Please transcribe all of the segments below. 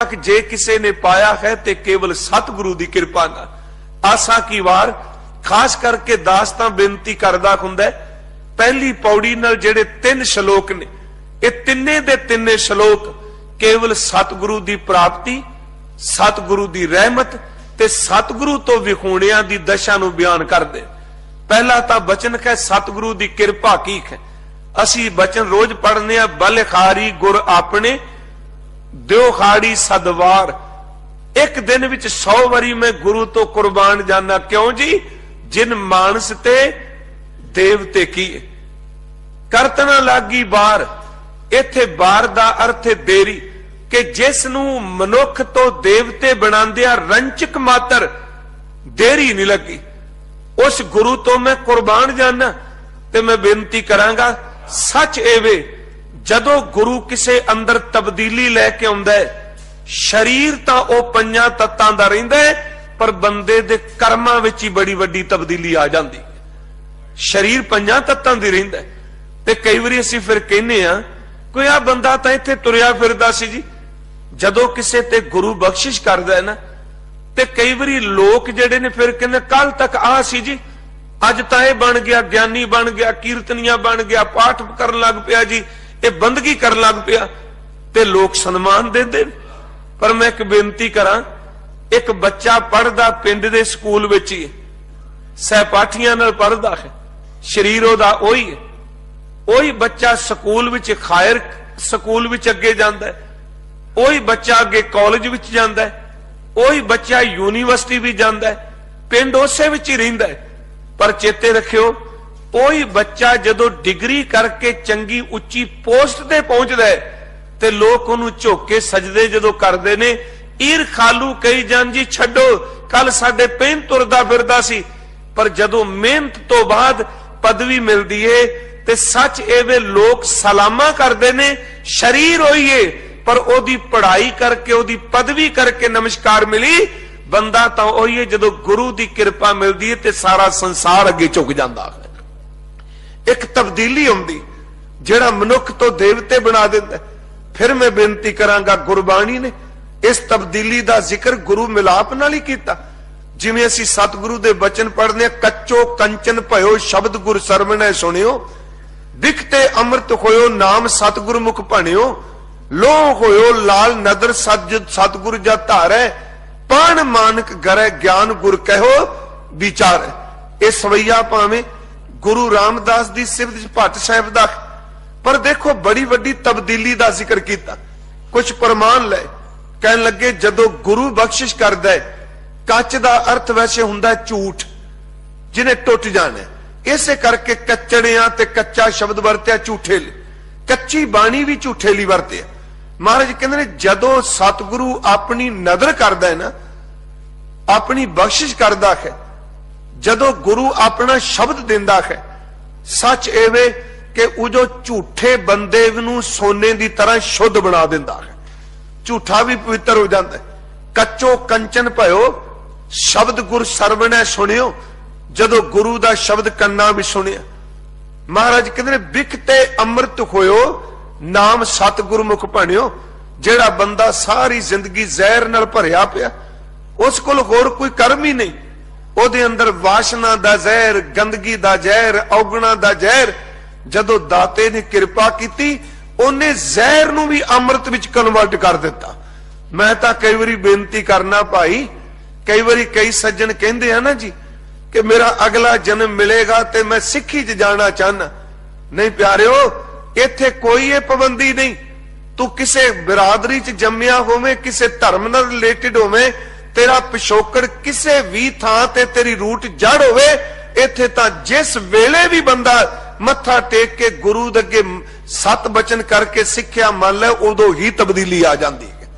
ਤੱਕ ਜੇ ਕਿਸੇ ਨੇ ਪਾਇਆ ਹੈ ਤੇ ਕੇਵਲ ਸਤਿਗੁਰੂ ਦੀ ਕਿਰਪਾ ਨਾਲ। ਆਸਾ ਕੀ ਵਾਰ? ਖਾਸ ਕਰਕੇ ਦਾਸ ਤਾਂ ਬੇਨਤੀ ਕਰਦਾ ਹੁੰਦਾ ਪਹਿਲੀ ਪੌੜੀ ਨਾਲ ਜਿਹੜੇ ਤਿੰਨ ਸ਼ਲੋਕ ਨੇ, ਇਹ ਤਿੰਨੇ ਦੇ ਤਿੰਨੇ ਸ਼ਲੋਕ ਕੇਵਲ ਸਤਿਗੁਰੂ ਦੀ ਪ੍ਰਾਪਤੀ, ਸਤਿਗੁਰੂ ਦੀ ਰਹਿਮਤ ਤੇ ਸਤਿਗੁਰੂ ਤੋਂ ਵਿਖੂਣਿਆਂ ਦੀ ਦਸ਼ਾ ਨੂੰ ਬਿਆਨ ਕਰਦੇ। ਪਹਿਲਾ ਤਾਂ ਬਚਨ ਹੈ ਸਤਿਗੁਰੂ ਦੀ ਕਿਰਪਾ ਕੀ ਹੈ? ਅਸੀਂ ਬਚਨ ਰੋਜ਼ ਪੜ੍ਹਨੇ ਆ ਬਲਖਾਰੀ ਗੁਰ ਆਪਣੇ ਦਿਓ ਖਾੜੀ ਸਦਵਾਰ। ਇੱਕ ਦਿਨ ਵਿੱਚ 100 ਵਾਰੀ ਮੈਂ ਗੁਰੂ ਤੋਂ ਕੁਰਬਾਨ ਜਾਣਾ ਕਿਉਂ ਜੀ? ਜਿਨ ਮਾਨਸ ਤੇ ਦੇਵਤੇ ਕੀ? ਕਰਤਨਾ ਲਾਗੀ ਬਾਰ। ਇੱਥੇ ਬਾਰ ਦਾ ਅਰਥ ਹੈ ਦੇਰੀ। ਕਿ ਜਿਸ ਨੂੰ ਮਨੁੱਖ ਤੋਂ ਦੇਵਤੇ ਬਣਾਉਂਦਿਆਂ ਰੰਚਕ ਮਾਤਰ ਦੇਰੀ ਨਹੀਂ ਲੱਗੀ। ਉਸ ਗੁਰੂ ਤੋਂ ਮੈਂ ਕੁਰਬਾਨ ਜਾਣਾ ਤੇ ਮੈਂ ਬੇਨਤੀ ਕਰਾਂਗਾ, ਸੱਚ ਏਵੇ ਜਦੋਂ ਗੁਰੂ ਕਿਸੇ ਅੰਦਰ ਤਬਦੀਲੀ ਲੈ ਕੇ ਆਉਂਦਾ ਹੈ, ਸਰੀਰ ਤਾਂ ਉਹ ਪੰਜਾਂ ਤੱਤਾਂ ਦਾ ਰਹਿੰਦਾ ਹੈ, ਪਰ ਬੰਦੇ ਦੇ ਕਰਮਾਂ ਵਿੱਚ ਹੀ ਬੜੀ ਵੱਡੀ ਤਬਦੀਲੀ ਆ ਜਾਂਦੀ ਸਰੀਰ ਪੰਜਾਂ ਤੱਤਾਂ ਦੀ ਰਹਿੰਦਾ ਤੇ ਕਈ ਵਾਰੀ ਅਸੀਂ ਫਿਰ ਕਹਿੰਨੇ ਆ ਕੋਈ ਆ ਬੰਦਾ ਤਾਂ ਇੱਥੇ ਤੁਰਿਆ ਫਿਰਦਾ ਸੀ ਜੀ। ਜਦੋਂ ਕਿਸੇ ਤੇ ਗੁਰੂ ਬਖਸ਼ਿਸ਼ ਕਰਦਾ ਹੈ ਨਾ, ਤੇ ਕਈ ਵਾਰੀ ਲੋਕ ਜਿਹੜੇ ਨੇ ਫਿਰ ਕਹਿੰਦੇ ਕੱਲ ਤੱਕ ਆ ਸੀ ਜੀ। ਅੱਜ ਤਾਂ ਇਹ ਬਣ ਗਿਆ, ਗਿਆਨੀ ਬਣ ਗਿਆ, ਕੀਰਤਨੀਆ ਬਣ ਗਿਆ, ਪਾਠ ਕਰਨ ਲੱਗ ਪਿਆ ਜੀ। ਇਹ ਬੰਦਗੀ ਕਰਨ ਲੱਗ ਪਿਆ ਤੇ ਲੋਕ ਸਨਮਾਨ ਦਿੰਦੇ ਨੇ। ਪਰ ਮੈਂ ਇੱਕ ਬੇਨਤੀ ਕਰਾਂ, ਇੱਕ ਬੱਚਾ ਪੜਦਾ ਪਿੰਡ ਦੇ ਸਕੂਲ ਵਿੱਚ ਹੀ, ਸਹਿਪਾਠੀਆਂ ਨਾਲ ਪੜਦਾ ਹੈ, ਸ਼ਰੀਰ ਉਹਦਾ ਉਹੀ ਹੈ। ਉਹੀ ਬੱਚਾ ਸਕੂਲ ਵਿੱਚ ਖਾਇਰ ਸਕੂਲ ਵਿੱਚ ਅੱਗੇ ਜਾਂਦਾ ਹੈ, ਉਹੀ ਬੱਚਾ ਅੱਗੇ ਕਾਲਜ ਵਿੱਚ ਜਾਂਦਾ ਹੈ, ਉਹੀ ਬੱਚਾ ਯੂਨੀਵਰਸਿਟੀ ਵੀ ਜਾਂਦਾ ਹੈ, ਪਿੰਡ ਉਸੇ ਵਿੱਚ ਹੀ ਰਹਿੰਦਾ ਹੈ। ਪਰ ਚੇਤੇ ਰੱਖਿਓ ਕੋਈ ਬੱਚਾ ਜਦੋਂ ਡਿਗਰੀ ਕਰਕੇ ਚੰਗੀ ਉੱਚੀ ਪੋਸਟ ਤੇ ਪਹੁੰਚਦਾ ਹੈ, ਤੇ ਲੋਕ ਉਹਨੂੰ ਝੁੱਕ ਕੇ ਸਜਦੇ ਜਦੋਂ ਕਰਦੇ ਨੇ, ਈਰ ਖਾਲੂ ਕਈ ਜਾਨ ਜੀ ਛੱਡੋ ਕੱਲ ਸਾਡੇ ਪੈਨ ਤੁਰਦਾ ਫਿਰਦਾ ਸੀ। ਪਰ ਜਦੋਂ ਮਿਹਨਤ ਤੋਂ ਬਾਅਦ ਪਦਵੀ ਮਿਲਦੀ ਏ, ਤੇ ਸੱਚ ਐਵੇਂ ਲੋਕ ਸਲਾਮਾ ਕਰਦੇ ਨੇ, ਸ਼ਰੀਰ ਹੋਈਏ, ਪਰ ਉਹਦੀ ਪੜ੍ਹਾਈ ਕਰਕੇ, ਉਹਦੀ ਪਦਵੀ ਕਰਕੇ ਨਮਸਕਾਰ ਮਿਲੀ, ਬੰਦਾ ਤਾਂ ਉਹੀ ਹੈ ਜਦੋਂ ਗੁਰੂ ਦੀ ਕਿਰਪਾ ਮਿਲਦੀ ਹੈ ਤੇ ਸਾਰਾ ਸੰਸਾਰ ਅੱਗੇ ਝੁਕ ਜਾਂਦਾ ਹੈ। ਇੱਕ ਤਬਦੀਲੀ ਆਉਂਦੀ, ਜਿਹੜਾ ਮਨੁੱਖ ਤੋਂ ਦੇਵਤੇ ਬਣਾ ਦਿੰਦਾ। ਫਿਰ ਮੈਂ ਬੇਨਤੀ ਕਰਾਂਗਾ, ਗੁਰਬਾਣੀ ਨੇ ਇਸ ਤਬਦੀਲੀ ਦਾ ਜ਼ਿਕਰ ਗੁਰੂ ਮਿਲਾਪ ਨਾਲ ਹੀ ਕੀਤਾ। ਜਿਵੇਂ ਅਸੀਂ ਸਤਿਗੁਰੂ ਦੇ ਬਚਨ ਪੜ੍ਹਨੇ ਕੱਚੋ ਕੰਚਨ ਭਇਓ ਸ਼ਬਦ ਗੁਰ ਸਰਵਣੈ ਸੁਣਿਓ ਵਿਖਤੇ ਅੰਮ੍ਰਿਤ ਹੋਇਓ, ਨਾਮ ਸਤਿਗੁਰ ਮੁਖ ਭਣਿਓ ਲੋ ਹੋਇਓ, ਲਾਲ ਨਦਰ ਸਤਜ ਸਤਿਗੁਰ ਜਾ ਧਾਰੈ ਪਾਣ ਮਾਨਕ ਗਰੈ ਗਿਆਨ ਗੁਰ ਕਹਿਓ, ਵਿਚਾਰ ਇਹ ਸਵਈਆ ਭਾਵੇਂ ਗੁਰੂ ਰਾਮਦਾਸ ਦੀ ਸਿਫਤ ਚ ਭੱਟ ਸਾਹਿਬ ਦਾ। ਪਰ ਦੇਖੋ, ਬੜੀ ਵੱਡੀ ਤਬਦੀਲੀ ਦਾ ਜ਼ਿਕਰ ਕੀਤਾ। ਕੁਝ ਪ੍ਰਮਾਣ ਲੈ ਕਹਿਣ ਲੱਗੇ, ਜਦੋਂ ਗੁਰੂ ਬਖਸ਼ਿਸ਼ ਕਰਦਾ ਹੈ, ਕੱਚ ਦਾ ਅਰਥ ਵੈਸੇ ਹੁੰਦਾ ਹੈ ਝੂਠ, ਜਿਹਨੇ ਟੁੱਟ ਜਾਣਾ ਇਸੇ ਕਰਕੇ ਕੱਚੜਿਆਂ ਤੇ ਕੱਚਾ ਸ਼ਬਦ ਵਰਤਿਆ ਝੂਠੇ ਲਈ। ਕੱਚੀ ਬਾਣੀ ਵੀ ਝੂਠੇ ਲਈ ਵਰਤਿਆ। ਮਹਾਰਾਜ ਕਹਿੰਦੇ ਨੇ, ਜਦੋਂ ਸਤਿਗੁਰੂ ਆਪਣੀ ਨਜ਼ਰ ਕਰਦਾ ਹੈ ਨਾ, ਆਪਣੀ ਬਖਸ਼ਿਸ਼ ਕਰਦਾ ਹੈ ਜਦੋਂ ਗੁਰੂ ਆਪਣਾ ਸ਼ਬਦ ਦਿੰਦਾ ਹੈ, ਸੱਚ ਐਵੇਂ ਕਿ ਉਹ ਜੋ ਝੂਠੇ ਬੰਦੇ ਨੂੰ ਸੋਨੇ ਦੀ ਤਰ੍ਹਾਂ ਸ਼ੁੱਧ ਬਣਾ ਦਿੰਦਾ ਹੈ। ਝੂਠਾ ਵੀ ਪਵਿੱਤਰ ਹੋ ਜਾਂਦਾ ਹੈ। ਕੱਚੋ ਕੰਚਨ ਭਇਓ, ਸ਼ਬਦ ਗੁਰ ਸਰਵਣੈ ਸੁਣਿਓ, ਜਦੋਂ ਗੁਰੂ ਦਾ ਸ਼ਬਦ ਕੰਨਾਂ ਵਿੱਚ ਸੁਣਿਆ। ਮਹਾਰਾਜ ਕਹਿੰਦੇ ਨੇ ਬਿਕ ਤੇ ਅੰਮ੍ਰਿਤ ਹੋਇਓ ਨਾਮ ਸਤਿਗੁਰੂ ਮੁਖ ਭਣਿਓ ਜਿਹੜਾ ਬੰਦਾ ਸਾਰੀ ਜ਼ਿੰਦਗੀ ਜ਼ਹਿਰ ਨਾਲ ਭਰਿਆ ਪਿਆ, ਉਸ ਕੋਲ ਹੋਰ ਕੋਈ ਕਰਮ ਹੀ ਨਹੀਂ। ਉਹਦੇ ਅੰਦਰ ਵਾਸ਼ਨਾ ਦਾ ਜ਼ਹਿਰ, ਗੰਦਗੀ ਦਾ ਜ਼ਹਿਰ, ਔਗਣਾ ਦਾ ਜ਼ਹਿਰ, ਜਦੋਂ ਦਾਤੇ ਨੇ ਕਿਰਪਾ ਕੀਤੀ, ਉਹਨੇ ਜ਼ਹਿਰ ਨੂੰ ਵੀ ਅੰਮ੍ਰਿਤ ਵਿੱਚ ਕਨਵਰਟ ਕਰ ਦਿੱਤਾ। ਮੈਂ ਤਾਂ ਕਈ ਵਾਰੀ ਬੇਨਤੀ ਕਰਨਾ ਭਾਈ, ਕਈ ਵਾਰੀ ਕਈ ਸੱਜਣ ਕਹਿੰਦੇ ਆ ਨਾ ਜੀ, ਕਿ ਮੇਰਾ ਅਗਲਾ ਜਨਮ ਮਿਲੇਗਾ ਤੇ ਮੈਂ ਸਿੱਖੀ 'ਚ ਜਾਣਾ ਚਾਹਨਾ ਨਹੀਂ ਪਿਆਰਿਓ, ਇੱਥੇ ਕੋਈ ਇਹ ਪਾਬੰਦੀ ਨਹੀਂ। ਤੂੰ ਕਿਸੇ ਬਰਾਦਰੀ 'ਚ ਜੰਮਿਆ ਹੋਵੇਂ, ਕਿਸੇ ਧਰਮ ਨਾਲ ਰਿਲੇਟਡ ਹੋਵੇਂ ਤੇਰਾ ਪਿਛੋਕੜ ਕਿਸੇ ਵੀ ਥਾਂ ਤੇ ਤੇਰੀ ਰੂਟ ਜੜ ਹੋਵੇ, ਇੱਥੇ ਤਾਂ ਜਿਸ ਵੇਲੇ ਵੀ ਬੰਦਾ ਮੱਥਾ ਟੇਕ ਕੇ ਗੁਰੂ ਦੇ ਅੱਗੇ ਸਤ ਬਚਨ ਕਰਕੇ ਸਿੱਖਿਆ ਮੰਨ ਲੈ, ਉਦੋਂ ਹੀ ਤਬਦੀਲੀ ਆ ਜਾਂਦੀ ਹੈ।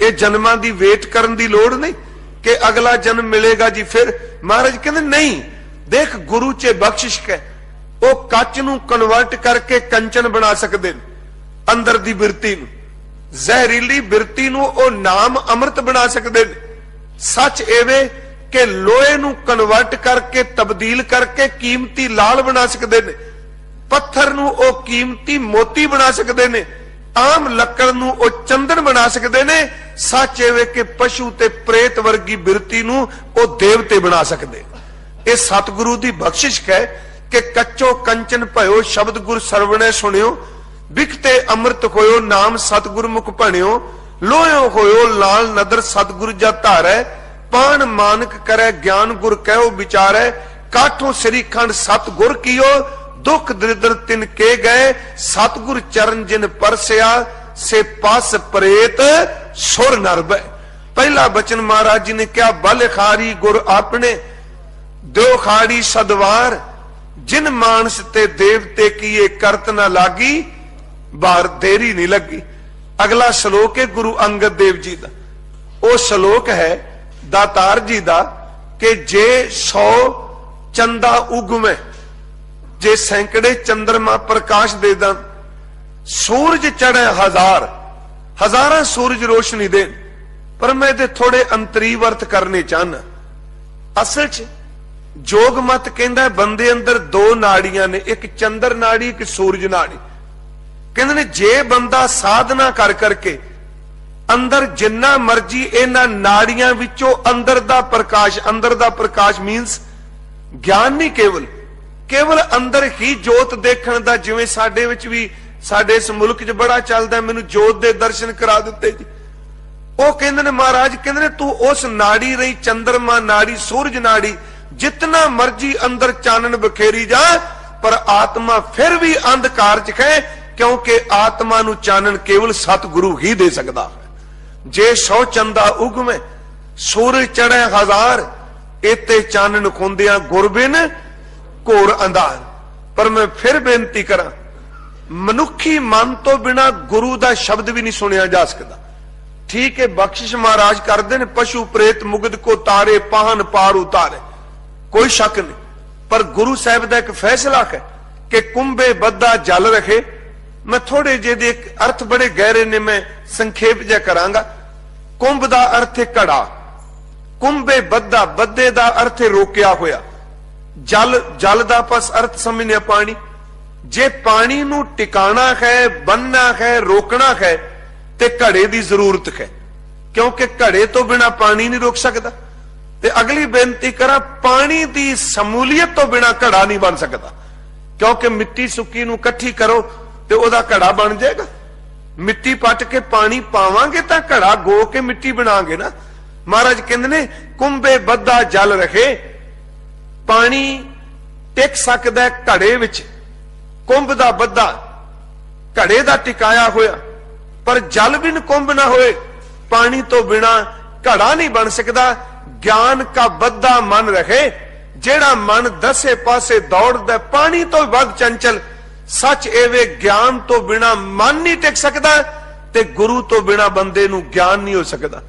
ਇਹ ਜਨਮਾਂ ਦੀ ਵੇਟ ਕਰਨ ਦੀ ਲੋੜ ਨਹੀਂ ਕਿ ਅਗਲਾ ਜਨਮ ਮਿਲੇਗਾ ਜੀ ਫਿਰ। ਮਹਾਰਾਜ ਕਹਿੰਦੇ, ਨਹੀਂ, ਦੇਖ ਗੁਰੂ 'ਚ ਬਖਸ਼ਿਸ਼ ਹੈ। ਉਹ ਕੱਚ ਨੂੰ ਕਨਵਰਟ ਕਰਕੇ ਕੰਚਨ ਬਣਾ ਸਕਦੇ ਨੇ, ਅੰਦਰ ਦੀ ਬਿਰਤੀ ਨੂੰ। ਜ਼ਹਿਰੀਲੀ ਬਿਰਤੀ ਨੂੰ ਉਹ ਨਾਮ ਅੰਮ੍ਰਿਤ ਬਣਾ ਸਕਦੇ ਨੇ। ਸੱਚ ਐਵੇਂ ਕਿ ਲੋਹੇ ਨੂੰ ਕਨਵਰਟ ਕਰਕੇ, ਤਬਦੀਲ ਕਰਕੇ ਕੀਮਤੀ ਲਾਲ ਬਣਾ ਸਕਦੇ ਨੇ। ਪੱਥਰ ਨੂੰ ਉਹ ਕੀਮਤੀ ਮੋਤੀ ਬਣਾ ਸਕਦੇ ਨੇ। ਆਮ ਲੱਕੜ ਨੂੰ ਉਹ ਚੰਦਨ ਬਣਾ ਸਕਦੇ ਨੇ। ਸੱਚ ਇਹ ਕਿ ਪਸ਼ੂ ਤੇ ਪ੍ਰੇਤ ਵਰਗੀ ਬਿਰਤੀ ਨੂੰ ਉਹ ਦੇਵਤੇ ਬਣਾ ਸਕਦੇ ਇਹ ਸਤਿਗੁਰੂ ਦੀ ਬਖਸ਼ਿਸ਼ ਹੈ ਕਿ ਕੱਚੋ ਕੰਚਨ ਭਇਓ ਸ਼ਬਦ ਗੁਰ ਸਰਵਣੇ ਸੁਣਿਓ, ਵਿਖਤੇ ਅੰਮ੍ਰਿਤ ਹੋਇਓ ਨਾਮ ਸਤਿਗੁਰ ਮੁਖ ਭਣਿਓ ਲੋਇਓ ਹੋਇਓ, ਲਾਲ ਨਦਰ ਸਤਿਗੁਰ ਜਾ ਧਾਰੈ, ਪਾਣ ਮਾਨਕ ਕਰੈ, ਗਿਆਨ ਗੁਰ ਕਹਿਓ ਵਿਚਾਰੈ, ਕਾਠੋਂ ਸ੍ਰੀ ਖੰਡ ਸਤਿਗੁਰ ਕੀਓ, ਦੁਖ ਦਰਿਦਰ ਤਿਨ ਕੇ ਗਏ, ਸਤਿਗੁਰ ਚਰਨ ਜਿਨ ਪਰਸਿਆ, ਸੇ ਪਸ ਪ੍ਰੇਤ ਸੁਰ ਨਰਬੈ ਪਹਿਲਾ ਬਚਨ ਮਹਾਰਾਜ ਜੀ ਨੇ ਕਿਹਾ, ਬਲ ਖਾਰੀ ਗੁਰ ਆਪਣੇ, ਦਿਓ ਖਾੜੀ ਸਦਵਾਰ, ਜਿਨ ਮਾਨਸ ਤੇ ਦੇਵਤੇ ਕੀਏ ਕਰਤ ਨਾ ਲਾਗੀ, ਬਾਰ ਦੇਰੀ ਨਹੀਂ ਲੱਗੀ। ਅਗਲਾ ਸ਼ਲੋਕ ਹੈ ਗੁਰੂ ਅੰਗਦ ਦੇਵ ਜੀ ਦਾ। ਉਹ ਸ਼ਲੋਕ ਹੈ, ਦਾਤਾਰ ਜੀ ਦਾ, ਕਿ ਜੇ 100 ਚੰਦਾ ਉਗਵੇਂ ਜੇ ਸੈਂਕੜੇ ਚੰਦਰਮਾ ਪ੍ਰਕਾਸ਼ ਦੇ ਦਾਂ ਸੂਰਜ ਚੜ੍ਹੇ ਹਜ਼ਾਰ, ਹਜ਼ਾਰਾਂ ਸੂਰਜ ਰੋਸ਼ਨੀ ਦੇਣ ਪਰ ਮੈਂ ਇਹਦੇ ਥੋੜੇ ਅੰਤਰੀ ਵਰਤ ਕਰਨੇ ਚਾਹਨਾ ਅਸਲ 'ਚ ਜੋਗ ਮਤ ਕਹਿੰਦਾ ਬੰਦੇ ਅੰਦਰ ਦੋ ਨਾੜੀਆਂ ਨੇ, ਇੱਕ ਚੰਦਰ ਨਾੜੀ, ਇੱਕ ਸੂਰਜ ਨਾੜੀ। ਕਹਿੰਦੇ ਨੇ, ਜੇ ਬੰਦਾ ਸਾਧਨਾ ਕਰ ਕਰਕੇ ਅੰਦਰ ਜਿੰਨਾ ਮਰਜ਼ੀ ਇਹਨਾਂ ਨਾੜੀਆਂ ਵਿੱਚੋਂ ਅੰਦਰ ਦਾ ਪ੍ਰਕਾਸ਼, ਅੰਦਰ ਦਾ ਪ੍ਰਕਾਸ਼ ਮੀਨਸ ਗਿਆਨ ਨਹੀਂ ਕੇਵਲ। ਕੇਵਲ ਅੰਦਰ ਹੀ ਜੋਤ ਦੇਖਣ ਦਾ, ਜਿਵੇਂ ਸਾਡੇ ਵਿੱਚ ਵੀ, ਸਾਡੇ ਇਸ ਮੁਲਕ 'ਚ ਬੜਾ ਚੱਲਦਾ, ਮੈਨੂੰ ਜੋਤ ਦੇ ਦਰਸ਼ਨ ਕਰਾ ਦਿੱਤੇ ਜੀ। ਉਹ ਕਹਿੰਦੇ ਨੇ, ਮਹਾਰਾਜ, ਕਹਿੰਦੇ ਨੇ, ਤੂੰ ਉਸ ਨਾੜੀ ਰਹੀ, ਚੰਦਰਮਾ ਨਾੜੀ, ਸੂਰਜ ਨਾੜੀ, ਜਿਤਨਾ ਮਰਜ਼ੀ ਅੰਦਰ ਚਾਨਣ ਬਖੇਰੀ ਜਾ, ਪਰ ਆਤਮਾ ਫਿਰ ਵੀ ਅੰਧਕਾਰ 'ਚ ਹੈ ਕਿਉਂਕਿ ਆਤਮਾ ਨੂੰ ਚਾਨਣ ਕੇਵਲ ਸਤਿਗੁਰੂ ਹੀ ਦੇ ਸਕਦਾ ਹੈ। ਜੇ ਸੌ ਚੰਦਾ ਉਗਵੇਂ, ਸੂਰਜ ਚੜ੍ਹੇ ਹਜ਼ਾਰ ਇਤੇ ਚਾਨਣ ਖੁੰਦਿਆਂ ਗੁਰਬਿਨ ਘੋਰ ਅੰਧਾਰ। ਪਰ ਮੈਂ ਫਿਰ ਬੇਨਤੀ ਕਰਾਂ, ਮਨੁੱਖੀ ਮਨ ਤੋਂ ਬਿਨਾ ਗੁਰੂ ਦਾ ਸ਼ਬਦ ਵੀ ਨਹੀਂ ਸੁਣਿਆ ਜਾ ਸਕਦਾ। ਠੀਕ ਹੈ, ਬਖਸ਼ਿਸ਼ ਮਹਾਰਾਜ ਕਰਦੇ ਨੇ, ਪਸ਼ੂ ਪ੍ਰੇਤ ਮੁਗਦ ਕੋ ਤਾਰੇ, ਪਾਹਨ ਪਾਰ ਉਤਾਰੇ। ਕੋਈ ਸ਼ੱਕ ਨਹੀਂ, ਪਰ ਗੁਰੂ ਸਾਹਿਬ ਦਾ ਇੱਕ ਫੈਸਲਾ ਹੈ ਕਿ ਕੁੰਭੇ ਬੱਦਾ ਜਲ ਰਖੇ ਮੈਂ ਥੋੜੇ ਜਿਹੇ ਦੇ ਅਰਥ ਬੜੇ ਗਹਿਰੇ ਨੇ, ਮੈਂ ਸੰਖੇਪ ਜਿਹਾ ਕਰਾਂਗਾ। ਕੁੰਭ ਦਾ ਅਰਥ ਹੈ ਘੜਾ। ਕੁੰਭੇ ਬੱਦਾ ਬੱਦੇ ਦਾ ਅਰਥ ਹੈ ਰੋਕਿਆ ਹੋਇਆ। ਜਲ ਜਲ ਦਾ ਪਸ ਅਰਥ ਸਮਝਨੇ ਪਾਣੀ। ਜੇ ਪਾਣੀ ਨੂੰ ਟਿਕਾਣਾ ਹੈ ਬੰਨਣਾ ਹੈ, ਰੋਕਣਾ ਹੈ, ਤੇ ਘੜੇ ਦੀ ਜ਼ਰੂਰਤ ਹੈ। ਕਿਉਂਕਿ ਘੜੇ ਤੋਂ ਬਿਨਾ ਪਾਣੀ ਨਹੀਂ ਰੁਕ ਸਕਦਾ। ਤੇ ਅਗਲੀ ਬੇਨਤੀ ਕਰਾਂ, ਪਾਣੀ ਦੀ ਸਮੂਲੀਅਤ ਤੋਂ ਬਿਨਾ ਘੜਾ ਨਹੀਂ ਬਣ ਸਕਦਾ। ਕਿਉਂਕਿ ਮਿੱਟੀ ਸੁੱਕੀ ਨੂੰ ਇਕੱਠੀ ਕਰੋ ਤੇ ਉਹਦਾ ਘੜਾ ਬਣ ਜਾਏਗਾ। ਮਿੱਟੀ ਪੱਟ ਕੇ ਪਾਣੀ ਪਾਵਾਂਗੇ ਤਾਂ ਘੜਾ ਗੋ ਕੇ ਮਿੱਟੀ ਬਣਾਵਾਂਗੇ ਨਾ। ਮਹਾਰਾਜ ਕਹਿੰਦੇ ਨੇ, ਕੁੰਭੇ ਬੱਦਾ ਜਲ ਰਖੇ ਪਾਣੀ ਟਿਕ ਸਕਦਾ ਘੜੇ ਵਿੱਚ। ਕੁੰਭ ਦਾ ਬੱਦਾ ਘੜੇ ਦਾ ਟਿਕਾਇਆ ਹੋਇਆ, ਪਰ ਜਲ ਬਿਨ ਕੁੰਭ ਨਾ ਹੋਏ। ਪਾਣੀ ਤੋਂ ਬਿਨਾ ਘੜਾ ਨਹੀਂ ਬਣ ਸਕਦਾ, ਗਿਆਨ ਕਾ ਬੱਦਾ ਮਨ ਰਹੇ। ਜਿਹੜਾ ਮਨ ਦਸੇ ਪਾਸੇ ਦੌੜਦਾ ਪਾਣੀ ਤੋਂ ਵੱਧ ਚੰਚਲ ਸੱਚ ਐਵੇਂ ਗਿਆਨ ਤੋਂ ਬਿਨਾ ਮਨ ਨਹੀਂ ਟਿਕ ਸਕਦਾ ਤੇ ਗੁਰੂ ਤੋਂ ਬਿਨਾ ਬੰਦੇ ਨੂੰ ਗਿਆਨ ਨਹੀਂ ਹੋ ਸਕਦਾ।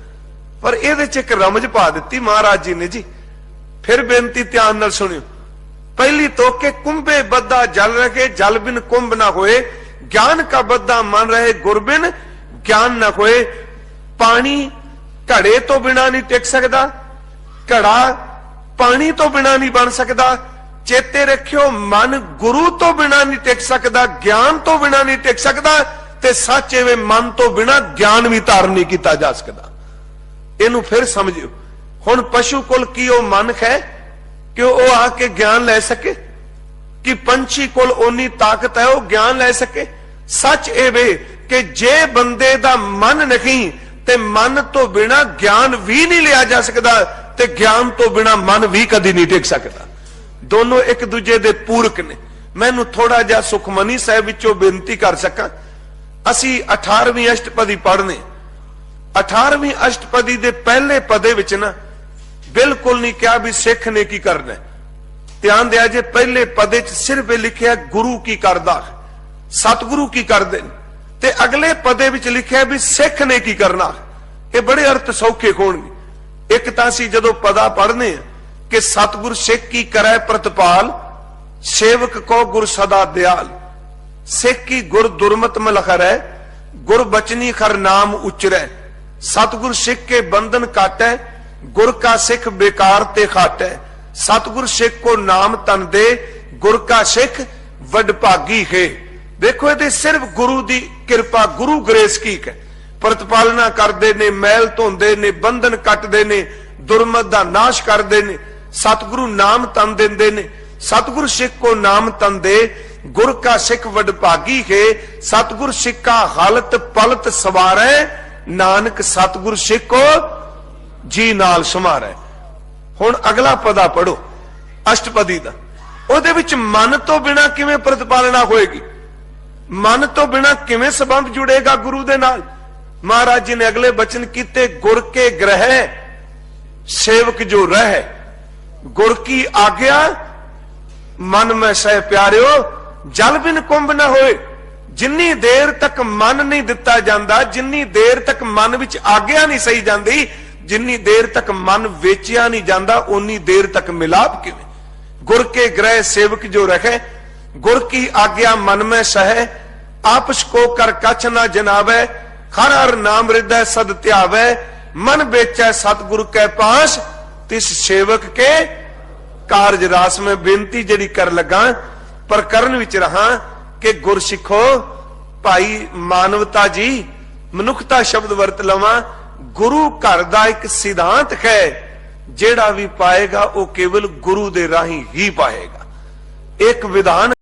ਪਰ ਇਹਦੇ ਚ ਇੱਕ ਰਮਜ ਪਾ ਦਿੱਤੀ ਮਹਾਰਾਜ ਜੀ ਨੇ ਜੀ। ਫਿਰ ਬੇਨਤੀ ਧਿਆਨ ਨਾਲ ਸੁਣਿਓ। ਪਹਿਲੀ ਤੋਕੇ ਕੁੰਭੇ ਬੱਦਾ ਜਲ ਰਖੇ ਜਲ ਬਿਨ ਕੁੰਭ ਨਾ ਹੋਏ। ਗਿਆਨ ਕਾ ਬੱਦਾ ਮਨ ਰਹੇ ਗੁਰਬਿਨ ਗਿਆਨ ਨਾ ਹੋਏ। ਪਾਣੀ ਘੜੇ ਤੋਂ ਬਿਨਾ ਨਹੀਂ ਟਿਕ ਸਕਦਾ। ਘੜਾ ਪਾਣੀ ਤੋਂ ਬਿਨਾ ਨਹੀਂ ਬਣ ਸਕਦਾ। ਚੇਤੇ ਰੱਖਿਓ, ਮਨ ਗੁਰੂ ਤੋਂ ਬਿਨਾ ਨਹੀਂ ਟਿਕ ਸਕਦਾ, ਗਿਆਨ ਤੋਂ ਬਿਨਾ ਨਹੀਂ ਟਿਕ ਸਕਦਾ ਤੇ ਸੱਚ ਐਵੇਂ ਮਨ ਤੋਂ ਬਿਨਾ ਗਿਆਨ ਵੀ ਧਾਰਨ ਨਹੀਂ ਕੀਤਾ ਜਾ ਸਕਦਾ। ਇਹਨੂੰ ਫਿਰ ਸਮਝਿਓ। ਹੁਣ ਪਸ਼ੂ ਕੋਲ ਕੀ ਉਹ ਮਨ ਹੈ ਕਿ ਉਹ ਆ ਕੇ ਗਿਆਨ ਲੈ ਸਕੇ? ਕਿ ਪੰਛੀ ਕੋਲ ਓਨੀ ਤਾਕਤ ਹੈ ਉਹ ਗਿਆਨ ਲੈ ਸਕੇ? ਸੱਚ ਇਹ ਵੇ ਕਿ ਜੇ ਬੰਦੇ ਦਾ ਮਨ ਨਹੀਂ ਤੇ ਮਨ ਤੋਂ ਬਿਨਾ ਗਿਆਨ ਵੀ ਨਹੀਂ ਲਿਆ ਜਾ ਸਕਦਾ ਤੇ ਗਿਆਨ ਤੋਂ ਬਿਨਾ ਮਨ ਵੀ ਕਦੀ ਨਹੀਂ ਟਿਕ ਸਕਦਾ। ਦੋਨੋਂ ਇੱਕ ਦੂਜੇ ਦੇ ਪੂਰਕ ਨੇ। ਮੈਨੂੰ ਥੋੜਾ ਜਿਹਾ ਸੁਖਮਨੀ ਸਾਹਿਬ ਵਿੱਚੋਂ ਬੇਨਤੀ ਕਰ ਸਕਾਂ। ਅਸੀਂ 18ਵੀਂ ਅਸ਼ਟਪਦੀ ਪੜ੍ਹਨੇ। 18ਵੀਂ ਅਸ਼ਟਪਦੀ ਦੇ ਪਹਿਲੇ ਪਦੇ ਵਿੱਚ ਨਾ ਬਿਲਕੁਲ ਨਹੀਂ ਕਿਹਾ ਵੀ ਸਿੱਖ ਨੇ ਕੀ ਕਰਨਾ। ਧਿਆਨ ਦਿਆ ਜੇ ਪਹਿਲੇ ਪਦੇ 'ਚ ਸਿਰਫ ਇਹ ਲਿਖਿਆ ਗੁਰੂ ਕੀ ਕਰਦਾ। ਸਤਿਗੁਰੂ ਕੀ ਕਰਦੇ ਨੇ। ਤੇ ਅਗਲੇ ਪਦੇ ਵਿੱਚ ਲਿਖਿਆ ਵੀ ਸਿੱਖ ਨੇ ਕੀ ਕਰਨਾ। ਇਹ ਬੜੇ ਅਰਥ ਸੌਖੇ ਹੋਣਗੇ। ਇੱਕ ਤਾਂ ਅਸੀਂ ਜਦੋਂ ਪਦਾ ਪੜ੍ਹਨੇ ਆ ਕਿ ਸਤਿਗੁਰ ਸਿੱਖ ਕੀ ਕਰੈ ਪ੍ਰਤਪਾਲ? ਸੇਵਕ ਕੋ ਗੁਰ ਸਦਾ ਦਿਆਲ। ਸਿੱਖ ਕੀ ਗੁਰ ਦੁਰਮਤ ਮਲਖਰੈ ਗੁਰ ਬਚਨੀ ਖਰ ਨਾਮ ਉਚਰੈ। ਸਤਿਗੁਰ ਸਿੱਖ ਕੇ ਬੰਧਨ ਕਾਟੈ, ਗੁਰ ਕਾ ਸਿੱਖ ਬੇਕਾਰ ਤੇ ਖਾਟੈ। ਸਤਿਗੁਰ ਸਿੱਖ ਕੋ ਨਾਮ ਤਨ ਦੇ, ਗੁਰ ਕਾ ਸਿੱਖ ਵਡ ਭਾਗੀ ਹੈ। ਵੇਖੋ ਇਹਦੇ ਸਿਰਫ ਗੁਰੂ ਦੀ ਕਿਰਪਾ, ਗੁਰੂ ਗ੍ਰੇਸ ਕੀ ਹੈ ਪ੍ਰਤਪਾਲਨਾ ਕਰਦੇ ਨੇ, ਮੈਲ ਧੋਂਦੇ ਨੇ, ਬੰਧਨ ਕੱਟਦੇ ਨੇ, ਦੁਰਮਤ ਦਾ ਨਾਸ਼ ਕਰਦੇ ਨੇ। ਸਤਿਗੁਰੂ ਨਾਮ ਤਨ ਦਿੰਦੇ ਨੇ। ਸਤਿਗੁਰ ਸਿੱਖ ਕੋ ਨਾਮ ਤਨ ਦੇ। ਗੁਰ ਕਾ ਸਿੱਖ ਵਡਭਾਗੀ ਹੈ। ਸਤਿਗੁਰ ਸਿੱਖਾ ਹਾਲਤ ਪਲਤ ਸਵਾਰੈ। ਨਾਨਕ ਸਤਿਗੁਰ ਸਿੱਖ ਕੋ ਜੀ ਨਾਲ ਸਮਾਰੈ। ਹੁਣ ਅਗਲਾ ਪਦਾ ਪੜੋ ਅਸ਼ਟਪਦੀ ਦਾ। ਉਹਦੇ ਵਿੱਚ ਮਨ ਤੋਂ ਬਿਨਾ ਕਿਵੇਂ ਪ੍ਰਤਪਾਲਣਾ ਹੋਏਗੀ? ਮਨ ਤੋਂ ਬਿਨਾ ਕਿਵੇਂ ਸੰਬੰਧ ਜੁੜੇਗਾ ਗੁਰੂ ਦੇ ਨਾਲ? ਮਹਾਰਾਜ ਜੀ ਨੇ ਅਗਲੇ ਬਚਨ ਕੀਤੇ, ਗੁਰ ਕੇ ਗ੍ਰਹਿ ਸੇਵਕ ਜੋ ਰਹਿ ਗੁਰ ਕੀ ਆਗਿਆ? ਮਨ ਮੈਂ ਸਹਿ ਪਿਆਰਿਓ, ਜਲ ਬਿਨ ਕੁੰਭ ਨਾ ਹੋਏ। ਜਿੰਨੀ ਦੇਰ ਤੱਕ ਮਨ ਨਹੀਂ ਦਿੱਤਾ ਜਾਂਦਾ, ਜਿੰਨੀ ਦੇਰ ਤੱਕ ਮਨ ਵਿੱਚ ਆਗਿਆ ਨਹੀਂ ਸਹੀ ਜਾਂਦੀ, ਜਿੰਨੀ ਦੇਰ ਤੱਕ ਮਨ ਵੇਚਿਆ ਨਹੀਂ ਜਾਂਦਾ ਉਨੀ ਦੇਰ ਤੱਕ ਮਿਲਾਪ ਕਿਵੇਂ? ਗੁਰ ਕੇ ਗ੍ਰਹਿ ਸੇਵਕ ਜੋ ਰਖੇ ਗੁਰ ਕੀ ਆਗਿਆ ਮਨ ਮੈਂ ਸਹਿ ਆਪਸ ਕੋ ਕਰ ਕਛ ਨਾ ਜਨਾਵੇ, ਹਰ ਹਰ ਨਾਮ ਹਿਰਦੈ ਸਦ ਧਿਆਵੇ, ਮਨ ਵੇਚੈ ਸਤਿਗੁਰ ਕੈ ਪਾਸ ਤਿਸ ਸੇਵਕ ਕੇ ਕਾਰਜ ਰਾਸ ਮੈਂ ਬੇਨਤੀ ਜਿਹੜੀ ਕਰ ਲਗਾ, ਪਰ ਕਰਨ ਵਿੱਚ ਰਹਾ ਕਿ ਗੁਰ ਸਿੱਖੋ ਭਾਈ ਮਾਨਵਤਾ ਜੀ, ਮਨੁੱਖਤਾ ਸ਼ਬਦ ਵਰਤ ਲਵਾਂ, ਗੁਰੂ ਘਰ ਦਾ ਇੱਕ ਸਿਧਾਂਤ ਹੈ, ਜਿਹੜਾ ਵੀ ਪਾਏਗਾ ਉਹ ਕੇਵਲ ਗੁਰੂ ਦੇ ਰਾਹੀਂ ਹੀ ਪਾਏਗਾ। ਇੱਕ ਵਿਧਾਨ